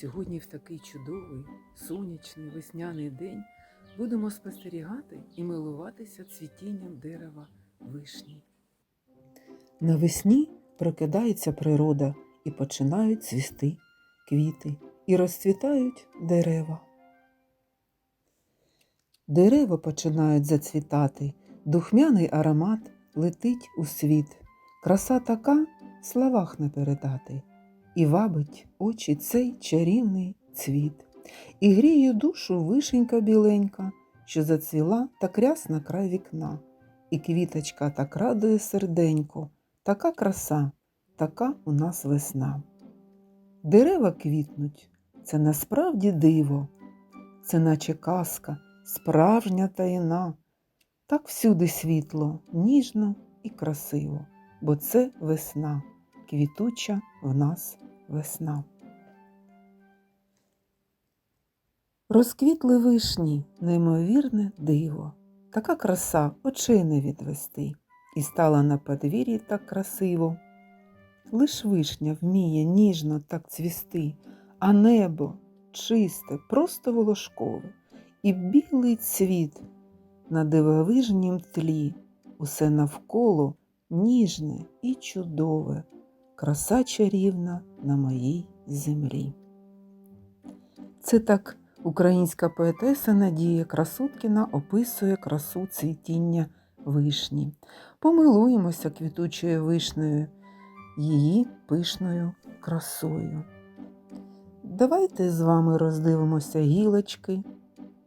Сьогодні в такий чудовий, сонячний весняний день будемо спостерігати і милуватися цвітінням дерева вишні. Навесні прокидається природа і починають цвісти квіти, і розцвітають дерева. Дерева починають зацвітати, духмяний аромат летить у світ. Краса така в словах не передати, і вабить очі цей чарівний цвіт, і гріє душу вишенька біленька, що зацвіла так рясна край вікна, і квіточка так радує серденько, така краса, така у нас весна. Дерева квітнуть, це насправді диво, це наче казка, справжня таїна. Так всюди світло, ніжно і красиво, бо це весна, квітуча в нас весна. Розквітли вишні, неймовірне диво, така краса очей не відвести, і стала на подвір'ї так красиво. Лиш вишня вміє ніжно так цвісти, а небо чисте, просто волошкове, і білий цвіт на дивовижнім тлі, усе навколо ніжне і чудове, краса чарівна на моїй землі. Це так українська поетеса Надія Красуткіна описує красу цвітіння вишні. Помилуємося квітучою вишнею, її пишною красою. Давайте з вами роздивимося гілочки.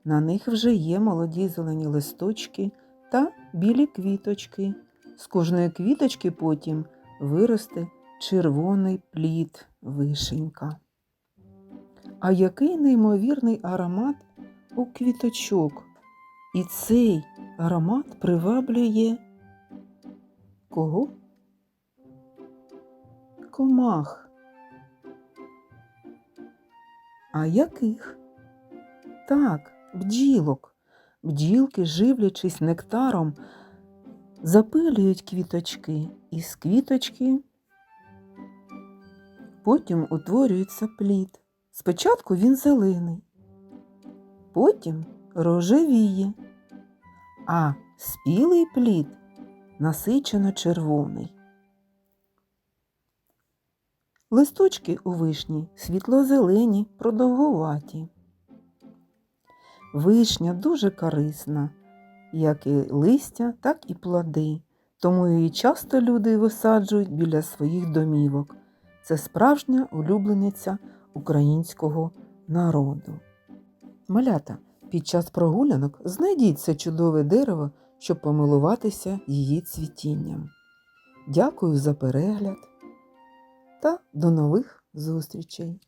На них вже є молоді зелені листочки та білі квіточки. З кожної квіточки потім виросте червоний плід вишенька. А який неймовірний аромат у квіточок. І цей аромат приваблює кого? Комах. А яких? Так, бджілок. Бджілки, живлячись нектаром, запилюють квіточки, і з квіточки потім утворюється плід. Спочатку він зелений, потім рожевіє, а спілий плід насичено червоний. Листочки у вишні світло-зелені, продовгуваті. Вишня дуже корисна, як і листя, так і плоди, тому її часто люди висаджують біля своїх домівок. Це справжня улюблениця українського народу. Малята, під час прогулянок знайдіть це чудове дерево, щоб помилуватися її цвітінням. Дякую за перегляд та до нових зустрічей!